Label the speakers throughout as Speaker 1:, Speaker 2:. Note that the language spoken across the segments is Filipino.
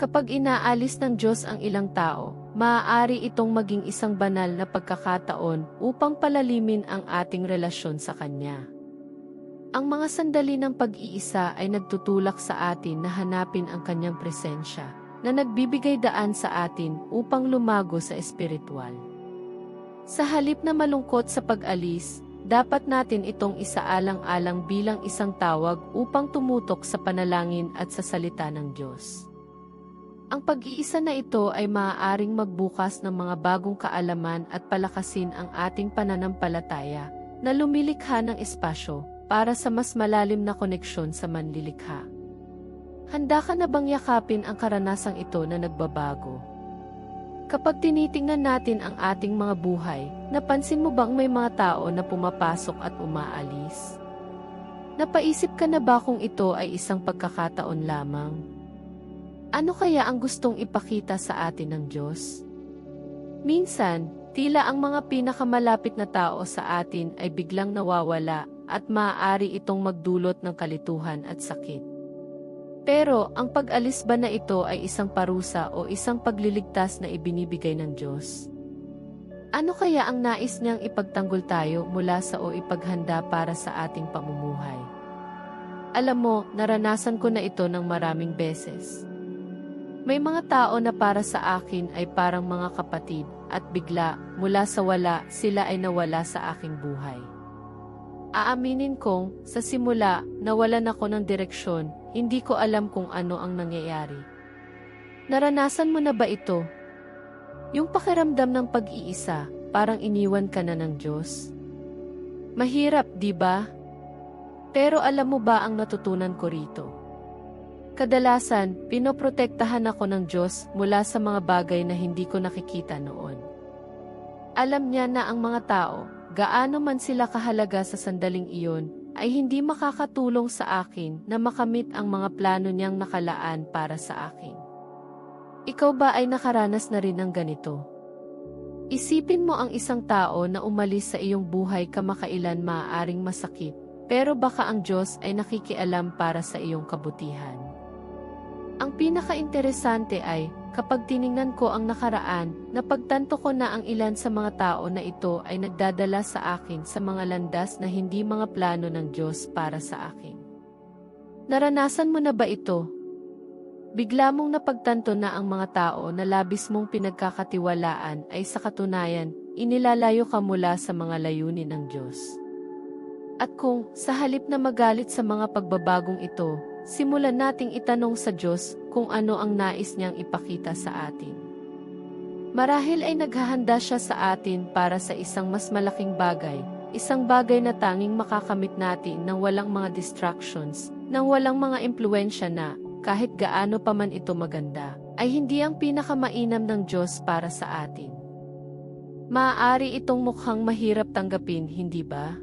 Speaker 1: Kapag inaalis ng Diyos ang ilang tao, maaari itong maging isang banal na pagkakataon upang palalimin ang ating relasyon sa Kanya. Ang mga sandali ng pag-iisa ay nagtutulak sa atin na hanapin ang Kanyang presensya, na nagbibigay daan sa atin upang lumago sa espiritual. Sa halip na malungkot sa pag-alis, dapat natin itong isaalang-alang bilang isang tawag upang tumutok sa panalangin at sa salita ng Diyos. Ang pag-iisa na ito ay maaaring magbukas ng mga bagong kaalaman at palakasin ang ating pananampalataya na lumilikha ng espasyo para sa mas malalim na koneksyon sa manlilikha. Handa ka na bang yakapin ang karanasang ito na nagbabago? Kapag tinitingnan natin ang ating mga buhay, napansin mo bang may mga tao na pumapasok at umaalis? Napaisip ka na ba kung ito ay isang pagkakataon lamang? Ano kaya ang gustong ipakita sa atin ng Diyos? Minsan, tila ang mga pinakamalapit na tao sa atin ay biglang nawawala at maaari itong magdulot ng kalituhan at sakit. Pero, ang pag-alis ba na ito ay isang parusa o isang pagliligtas na ibinibigay ng Diyos? Ano kaya ang nais niyang ipagtanggol tayo mula sa o ipaghanda para sa ating pamumuhay? Alam mo, naranasan ko na ito ng maraming beses. May mga tao na para sa akin ay parang mga kapatid, at bigla, mula sa wala, sila ay nawala sa aking buhay. Aaminin kong, sa simula, nawalan ako ng direksyon, hindi ko alam kung ano ang nangyayari. Naranasan mo na ba ito? Yung pakiramdam ng pag-iisa, parang iniwan ka na ng Diyos. Mahirap, di ba? Pero alam mo ba ang natutunan ko rito? Kadalasan, pinoprotektahan ako ng Diyos mula sa mga bagay na hindi ko nakikita noon. Alam niya na ang mga tao, gaano man sila kahalaga sa sandaling iyon, ay hindi makakatulong sa akin na makamit ang mga plano niyang nakalaan para sa akin. Ikaw ba ay nakaranas na rin ng ganito? Isipin mo ang isang tao na umalis sa iyong buhay kamakailan maaaring masakit, pero baka ang Diyos ay nakikialam para sa iyong kabutihan. Ang pinaka-interesante ay, kapag tiningnan ko ang nakaraan, napagtanto ko na ang ilan sa mga tao na ito ay nagdadala sa akin sa mga landas na hindi mga plano ng Diyos para sa akin. Naranasan mo na ba ito? Bigla mong napagtanto na ang mga tao na labis mong pinagkakatiwalaan ay sa katunayan, inilalayo ka mula sa mga layunin ng Diyos. At kung, sa halip na magalit sa mga pagbabagong ito, simulan nating itanong sa Diyos kung ano ang nais niyang ipakita sa atin. Marahil ay naghahanda siya sa atin para sa isang mas malaking bagay, isang bagay na tanging makakamit natin nang walang mga distractions, nang walang mga impluensya na, kahit gaano pa man ito maganda, ay hindi ang pinakamainam ng Diyos para sa atin. Maaari itong mukhang mahirap tanggapin, hindi ba?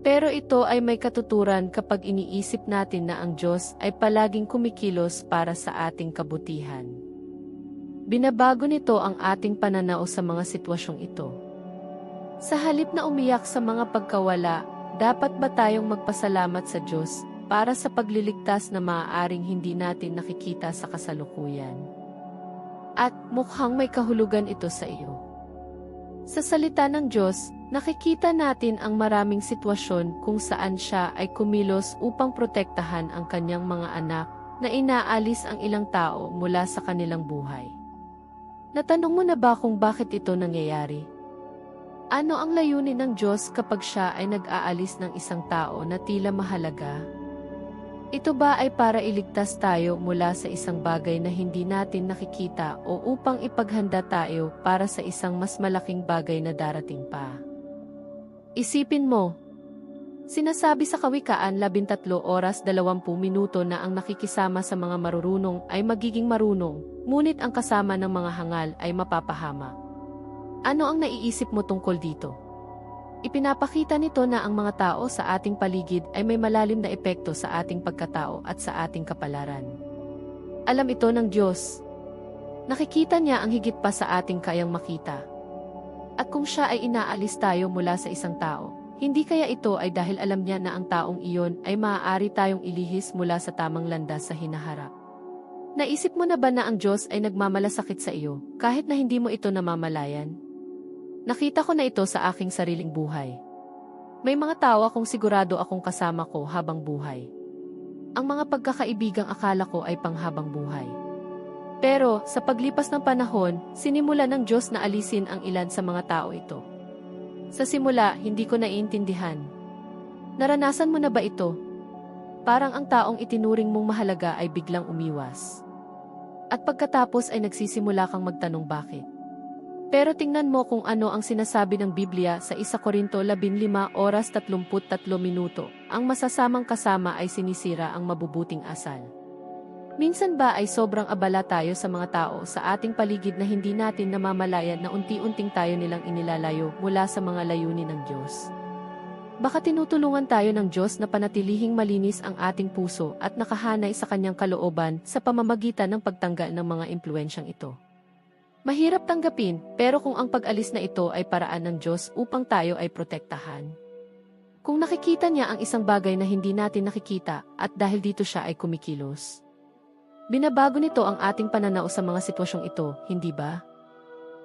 Speaker 1: Pero ito ay may katuturan kapag iniisip natin na ang Diyos ay palaging kumikilos para sa ating kabutihan. Binabago nito ang ating pananaw sa mga sitwasyong ito. Sa halip na umiyak sa mga pagkawala, dapat ba tayong magpasalamat sa Diyos para sa pagliligtas na maaaring hindi natin nakikita sa kasalukuyan? At mukhang may kahulugan ito sa iyo. Sa salita ng Diyos, nakikita natin ang maraming sitwasyon kung saan siya ay kumilos upang protektahan ang kanyang mga anak na inaalis ang ilang tao mula sa kanilang buhay. Natanong mo na ba kung bakit ito nangyayari? Ano ang layunin ng Diyos kapag siya ay nag-aalis ng isang tao na tila mahalaga? Ito ba ay para iligtas tayo mula sa isang bagay na hindi natin nakikita o upang ipaghanda tayo para sa isang mas malaking bagay na darating pa? Isipin mo, sinasabi sa Kawikaan 13 oras 20 minuto na ang nakikisama sa mga marurunong ay magiging marunong, ngunit ang kasama ng mga hangal ay mapapahama. Ano ang naiisip mo tungkol dito? Ipinapakita nito na ang mga tao sa ating paligid ay may malalim na epekto sa ating pagkatao at sa ating kapalaran. Alam ito ng Diyos. Nakikita niya ang higit pa sa ating kayang makita. At kung siya ay inaalis tayo mula sa isang tao, hindi kaya ito ay dahil alam niya na ang taong iyon ay maaari tayong ilihis mula sa tamang landas sa hinaharap. Naisip mo na ba na ang Diyos ay nagmamalasakit sa iyo, kahit na hindi mo ito namamalayan? Nakita ko na ito sa aking sariling buhay. May mga tao akong sigurado akong kasama ko habang buhay. Ang mga pagkakaibigang akala ko ay panghabang buhay. Pero, sa paglipas ng panahon, sinimula ng Diyos na alisin ang ilan sa mga tao ito. Sa simula, hindi ko naiintindihan. Naranasan mo na ba ito? Parang ang taong itinuring mong mahalaga ay biglang umiwas. At pagkatapos ay nagsisimula kang magtanong bakit. Pero tingnan mo kung ano ang sinasabi ng Biblia sa 1 Korinto 15 oras 33 minuto. Ang masasamang kasama ay sinisira ang mabubuting asal. Minsan ba ay sobrang abala tayo sa mga tao sa ating paligid na hindi natin namamalayan na unti-unting tayo nilang inilalayo mula sa mga layunin ng Diyos? Baka tinutulungan tayo ng Diyos na panatilihing malinis ang ating puso at nakahanay sa kanyang kalooban sa pamamagitan ng pagtanggal ng mga impluensyang ito. Mahirap tanggapin, pero kung ang pag-alis na ito ay paraan ng Diyos upang tayo ay protektahan. Kung nakikita niya ang isang bagay na hindi natin nakikita at dahil dito siya ay kumikilos. Binabago nito ang ating pananaw sa mga sitwasyong ito, hindi ba?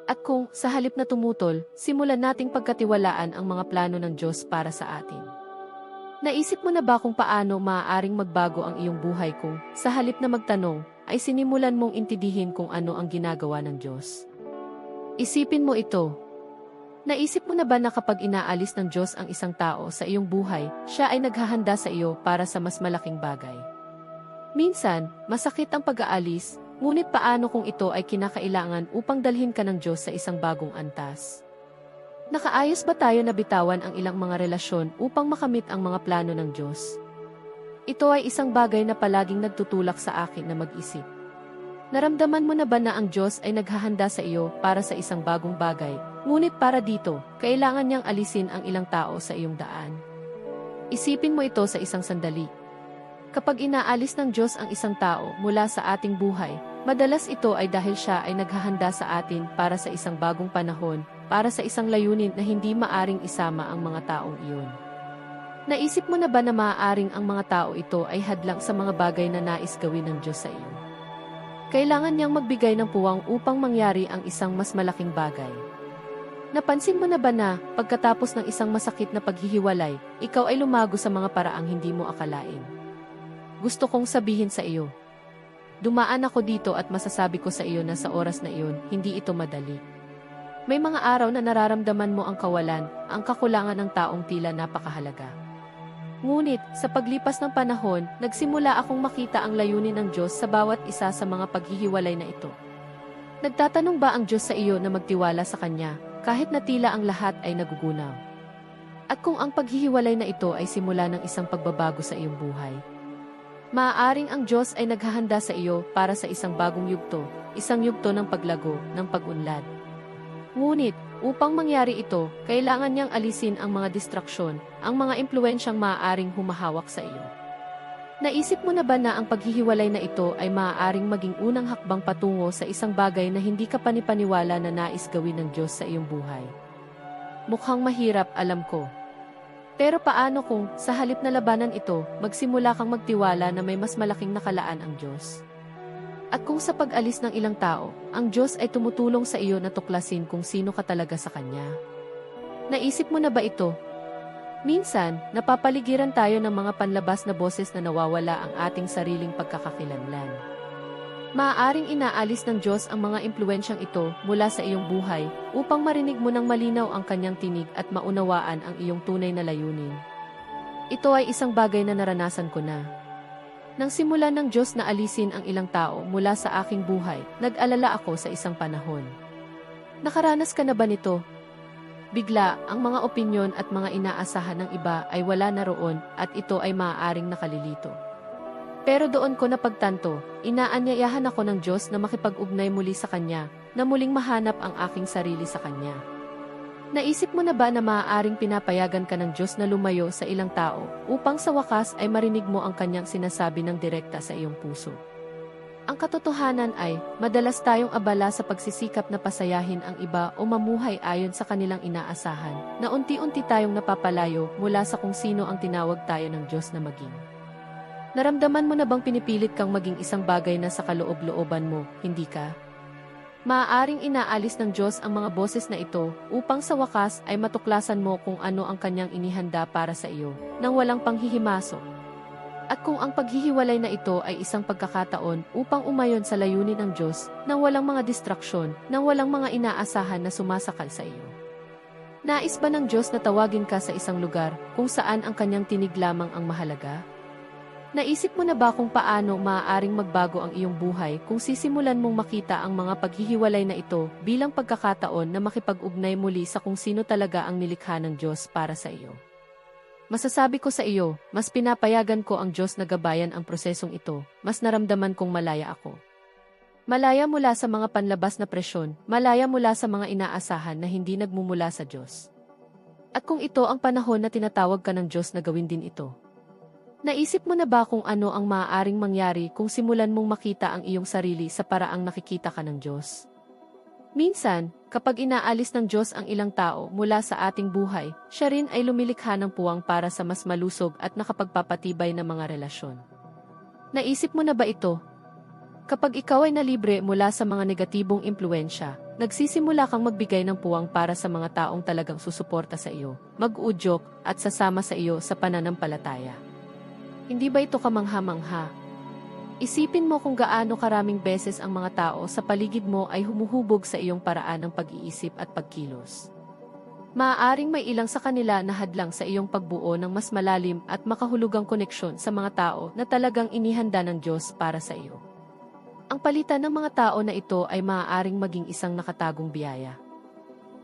Speaker 1: At kung, sa halip na tumutol, simulan nating pagkatiwalaan ang mga plano ng Diyos para sa atin. Naisip mo na ba kung paano maaaring magbago ang iyong buhay kung, sa halip na magtanong, ay sinimulan mong intindihin kung ano ang ginagawa ng Diyos? Isipin mo ito. Naisip mo na ba na kapag inaalis ng Diyos ang isang tao sa iyong buhay, siya ay naghahanda sa iyo para sa mas malaking bagay? Minsan, masakit ang pag-aalis, ngunit paano kung ito ay kinakailangan upang dalhin ka ng Diyos sa isang bagong antas? Nakaayos ba tayo na bitawan ang ilang mga relasyon upang makamit ang mga plano ng Diyos? Ito ay isang bagay na palaging nagtutulak sa akin na mag-isip. Naramdaman mo na ba na ang Diyos ay naghahanda sa iyo para sa isang bagong bagay, ngunit para dito, kailangan niyang alisin ang ilang tao sa iyong daan? Isipin mo ito sa isang sandali. Kapag inaalis ng Diyos ang isang tao mula sa ating buhay, madalas ito ay dahil siya ay naghahanda sa atin para sa isang bagong panahon, para sa isang layunin na hindi maaring isama ang mga taong iyon. Naisip mo na ba na maaaring ang mga tao ito ay hadlang sa mga bagay na nais gawin ng Diyos sa iyo? Kailangan niyang magbigay ng puwang upang mangyari ang isang mas malaking bagay. Napansin mo na ba na, pagkatapos ng isang masakit na paghihiwalay, ikaw ay lumago sa mga paraang hindi mo akalain? Gusto kong sabihin sa iyo. Dumaan ako dito at masasabi ko sa iyo na sa oras na iyon, hindi ito madali. May mga araw na nararamdaman mo ang kawalan, ang kakulangan ng taong tila napakahalaga. Ngunit, sa paglipas ng panahon, nagsimula akong makita ang layunin ng Diyos sa bawat isa sa mga paghihiwalay na ito. Nagtatanong ba ang Diyos sa iyo na magtiwala sa Kanya, kahit na tila ang lahat ay nagugunaw? At kung ang paghihiwalay na ito ay simula ng isang pagbabago sa iyong buhay? Maaaring ang Diyos ay naghahanda sa iyo para sa isang bagong yugto, isang yugto ng paglago, ng pag-unlad. Ngunit, upang mangyari ito, kailangan niyang alisin ang mga distraksyon, ang mga impluensyang maaaring humahawak sa iyo. Naisip mo na ba na ang paghihiwalay na ito ay maaaring maging unang hakbang patungo sa isang bagay na hindi ka panipaniwala na nais gawin ng Diyos sa iyong buhay? Mukhang mahirap, alam ko. Pero paano kung, sa halip na labanan ito, magsimula kang magtiwala na may mas malaking nakalaan ang Diyos? At kung sa pag-alis ng ilang tao, ang Diyos ay tumutulong sa iyo na tuklasin kung sino ka talaga sa Kanya. Naisip mo na ba ito? Minsan, napapaligiran tayo ng mga panlabas na boses na nawawala ang ating sariling pagkakakilanlan. Maaaring inaalis ng Diyos ang mga impluensyang ito mula sa iyong buhay upang marinig mo ng malinaw ang kanyang tinig at maunawaan ang iyong tunay na layunin. Ito ay isang bagay na naranasan ko na. Nang simulan ng Diyos na alisin ang ilang tao mula sa aking buhay, nag-alala ako sa isang panahon. Nakaranas ka na ba nito? Bigla, ang mga opinyon at mga inaasahan ng iba ay wala na roon at ito ay maaaring nakalilito. Pero doon ko napagtanto, inaanyayahan ako ng Diyos na makipag-ugnay muli sa Kanya, na muling mahanap ang aking sarili sa Kanya. Naisip mo na ba na maaaring pinapayagan ka ng Diyos na lumayo sa ilang tao upang sa wakas ay marinig mo ang Kanyang sinasabi ng direkta sa iyong puso? Ang katotohanan ay, madalas tayong abala sa pagsisikap na pasayahin ang iba o mamuhay ayon sa kanilang inaasahan, na unti-unti tayong napapalayo mula sa kung sino ang tinawag tayo ng Diyos na maging. Naramdaman mo na bang pinipilit kang maging isang bagay na sa kaloob-looban mo, hindi ka? Maaaring inaalis ng Diyos ang mga boses na ito upang sa wakas ay matuklasan mo kung ano ang kanyang inihanda para sa iyo, nang walang panghihimasok. At kung ang paghihiwalay na ito ay isang pagkakataon upang umayon sa layunin ng Diyos, nang walang mga distraksyon, nang walang mga inaasahan na sumasakal sa iyo. Nais ba ng Diyos na tawagin ka sa isang lugar kung saan ang kanyang tinig lamang ang mahalaga? Naisip mo na ba kung paano maaaring magbago ang iyong buhay kung sisimulan mong makita ang mga paghihiwalay na ito bilang pagkakataon na makipag-ugnay muli sa kung sino talaga ang nilikha ng Diyos para sa iyo? Masasabi ko sa iyo, mas pinapayagan ko ang Diyos na gabayan ang prosesong ito, mas naramdaman kong malaya ako. Malaya mula sa mga panlabas na presyon, malaya mula sa mga inaasahan na hindi nagmumula sa Diyos. At kung ito ang panahon na tinatawag ka ng Diyos na gawin din ito, Naisip mo na ba kung ano ang maaaring mangyari kung simulan mong makita ang iyong sarili sa paraang nakikita ka ng Diyos? Minsan, kapag inaalis ng Diyos ang ilang tao mula sa ating buhay, siya rin ay lumilikha ng puwang para sa mas malusog at nakapagpapatibay na mga relasyon. Naisip mo na ba ito? Kapag ikaw ay nalibre mula sa mga negatibong impluensya, nagsisimula kang magbigay ng puwang para sa mga taong talagang susuporta sa iyo, mag-udyok at sasama sa iyo sa pananampalataya. Hindi ba ito kamangha-mangha? Isipin mo kung gaano karaming beses ang mga tao sa paligid mo ay humuhubog sa iyong paraan ng pag-iisip at pagkilos. Maaaring may ilang sa kanila na hadlang sa iyong pagbuo ng mas malalim at makahulugang koneksyon sa mga tao na talagang inihanda ng Diyos para sa iyo. Ang palitan ng mga tao na ito ay maaaring maging isang nakatagong biyaya.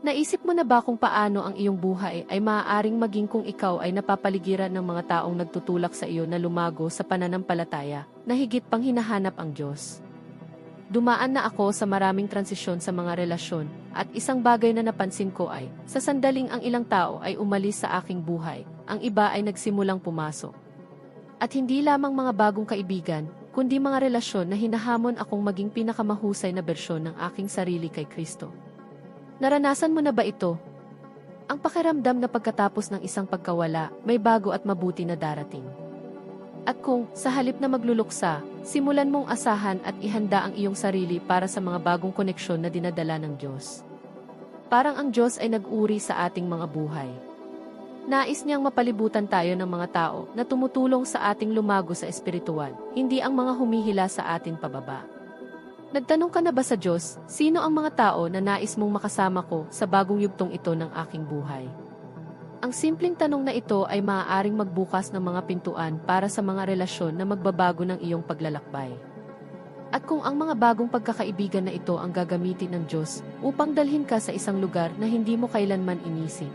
Speaker 1: Naisip mo na ba kung paano ang iyong buhay ay maaaring maging kung ikaw ay napapaligiran ng mga taong nagtutulak sa iyo na lumago sa pananampalataya na higit pang hinahanap ang Diyos? Dumaan na ako sa maraming transisyon sa mga relasyon at isang bagay na napansin ko ay, sa sandaling ang ilang tao ay umalis sa aking buhay, ang iba ay nagsimulang pumasok. At hindi lamang mga bagong kaibigan, kundi mga relasyon na hinahamon akong maging pinakamahusay na bersyon ng aking sarili kay Kristo. Naranasan mo na ba ito? Ang pakiramdam na pagkatapos ng isang pagkawala, may bago at mabuti na darating. At kung, sa halip na magluluksa, simulan mong asahan at ihanda ang iyong sarili para sa mga bagong koneksyon na dinadala ng Diyos. Parang ang Diyos ay nag-uri sa ating mga buhay. Nais niyang mapalibutan tayo ng mga tao na tumutulong sa ating lumago sa espiritual, hindi ang mga humihila sa atin pababa. Nagtanong ka na ba sa Diyos, sino ang mga tao na nais mong makasama ko sa bagong yugtong ito ng aking buhay? Ang simpleng tanong na ito ay maaaring magbukas ng mga pintuan para sa mga relasyon na magbabago ng iyong paglalakbay. At kung ang mga bagong pagkakaibigan na ito ang gagamitin ng Diyos upang dalhin ka sa isang lugar na hindi mo kailanman inisip.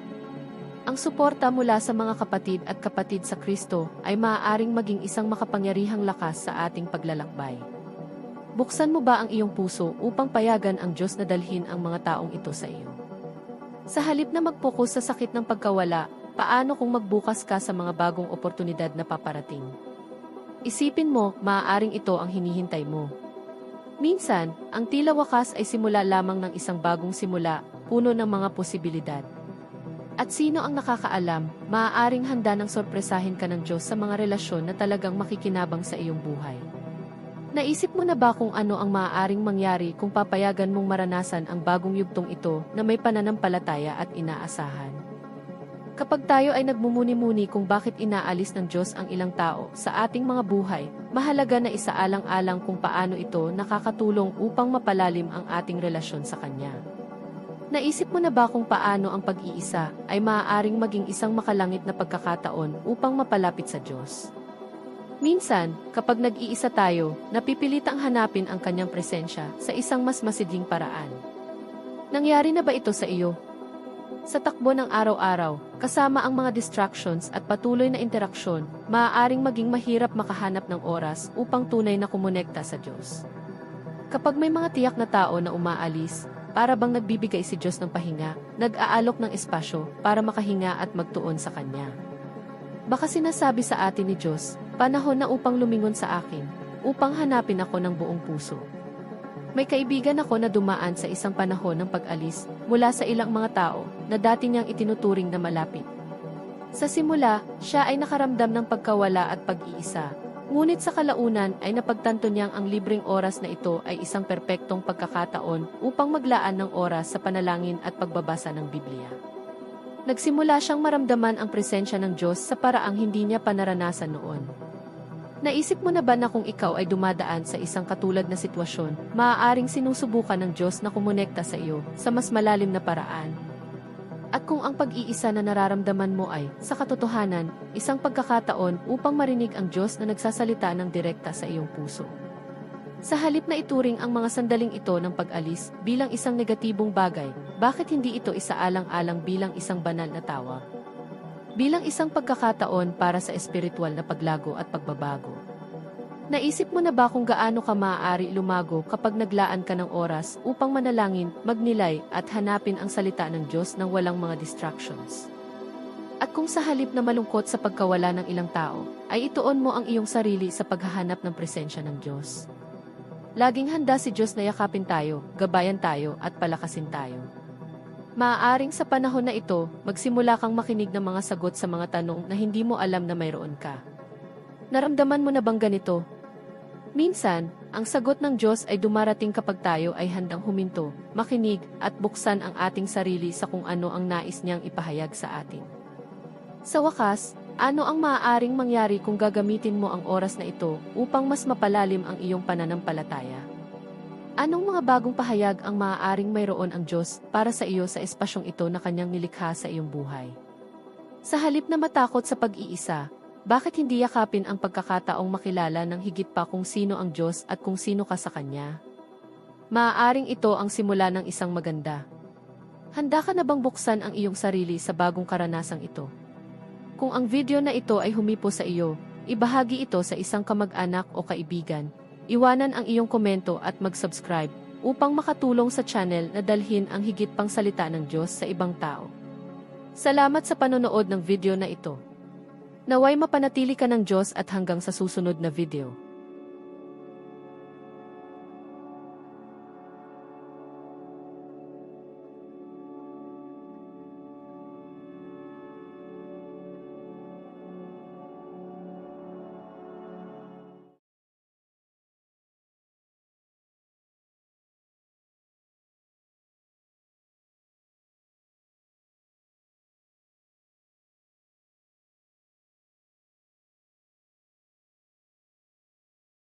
Speaker 1: Ang suporta mula sa mga kapatid at kapatid sa Kristo ay maaaring maging isang makapangyarihang lakas sa ating paglalakbay. Buksan mo ba ang iyong puso upang payagan ang Diyos na dalhin ang mga taong ito sa iyo? Sa halip na mag-focus sa sakit ng pagkawala, paano kung magbukas ka sa mga bagong oportunidad na paparating? Isipin mo, maaaring ito ang hinihintay mo. Minsan, ang tila wakas ay simula lamang ng isang bagong simula, puno ng mga posibilidad. At sino ang nakakaalam, maaaring handa ng sorpresahin ka ng Diyos sa mga relasyon na talagang makikinabang sa iyong buhay. Naisip mo na ba kung ano ang maaaring mangyari kung papayagan mong maranasan ang bagong yugtong ito na may pananampalataya at inaasahan? Kapag tayo ay nagmumuni-muni kung bakit inaalis ng Diyos ang ilang tao sa ating mga buhay, mahalaga na isaalang-alang kung paano ito nakakatulong upang mapalalim ang ating relasyon sa Kanya. Naisip mo na ba kung paano ang pag-iisa ay maaaring maging isang makalangit na pagkakataon upang mapalapit sa Diyos? Minsan, kapag nag-iisa tayo, napipilitang hanapin ang kanyang presensya sa isang mas masidling paraan. Nangyari na ba ito sa iyo? Sa takbo ng araw-araw, kasama ang mga distractions at patuloy na interaksyon, maaaring maging mahirap makahanap ng oras upang tunay na kumonekta sa Diyos. Kapag may mga tiyak na tao na umaalis, para bang nagbibigay si Diyos ng pahinga, nag-aalok ng espasyo para makahinga at magtuon sa Kanya. Baka sinasabi sa atin ni Diyos, Panahon na upang lumingon sa akin, upang hanapin ako ng buong puso. May kaibigan ako na dumaan sa isang panahon ng pag-alis mula sa ilang mga tao na dati niyang itinuturing na malapit. Sa simula, siya ay nakaramdam ng pagkawala at pag-iisa, Ngunit sa kalaunan ay napagtanto niyang ang libreng oras na ito ay isang perpektong pagkakataon upang maglaan ng oras sa panalangin at pagbabasa ng Biblia. Nagsimula siyang maramdaman ang presensya ng Diyos sa paraang hindi niya pa naranasan noon. Naisip mo na ba na kung ikaw ay dumadaan sa isang katulad na sitwasyon, maaaring sinusubukan ng Diyos na kumonekta sa iyo sa mas malalim na paraan? At kung ang pag-iisa na nararamdaman mo ay, sa katotohanan, isang pagkakataon upang marinig ang Diyos na nagsasalita ng direkta sa iyong puso. Sa halip na ituring ang mga sandaling ito ng pag-alis bilang isang negatibong bagay, bakit hindi ito isaalang-alang bilang isang banal na tawag? Bilang isang pagkakataon para sa espiritual na paglago at pagbabago. Naisip mo na ba kung gaano ka maaari lumago kapag naglaan ka ng oras upang manalangin, magnilay at hanapin ang salita ng Diyos nang walang mga distractions? At kung sa halip na malungkot sa pagkawala ng ilang tao, ay ituon mo ang iyong sarili sa paghahanap ng presensya ng Diyos. Laging handa si Diyos na yakapin tayo, gabayan tayo at palakasin tayo. Maaaring sa panahon na ito, magsimula kang makinig ng mga sagot sa mga tanong na hindi mo alam na mayroon ka. Naramdaman mo na bang ganito? Minsan, ang sagot ng Diyos ay dumarating kapag tayo ay handang huminto, makinig, at buksan ang ating sarili sa kung ano ang nais niyang ipahayag sa atin. Sa wakas, ano ang maaaring mangyari kung gagamitin mo ang oras na ito upang mas mapalalim ang iyong pananampalataya? Anong mga bagong pahayag ang maaaring mayroon ang Diyos para sa iyo sa espasyong ito na kanyang nilikha sa iyong buhay? Sa halip na matakot sa pag-iisa, bakit hindi yakapin ang pagkakataong makilala ng higit pa kung sino ang Diyos at kung sino ka sa Kanya? Maaaring ito ang simula ng isang maganda. Handa ka na bang buksan ang iyong sarili sa bagong karanasang ito? Kung ang video na ito ay humipo sa iyo, ibahagi ito sa isang kamag-anak o kaibigan. Iwanan ang iyong komento at mag-subscribe upang makatulong sa channel na dalhin ang higit pang salita ng Diyos sa ibang tao. Salamat sa panonood ng video na ito. Naway mapanatili ka ng Diyos at hanggang sa susunod na video.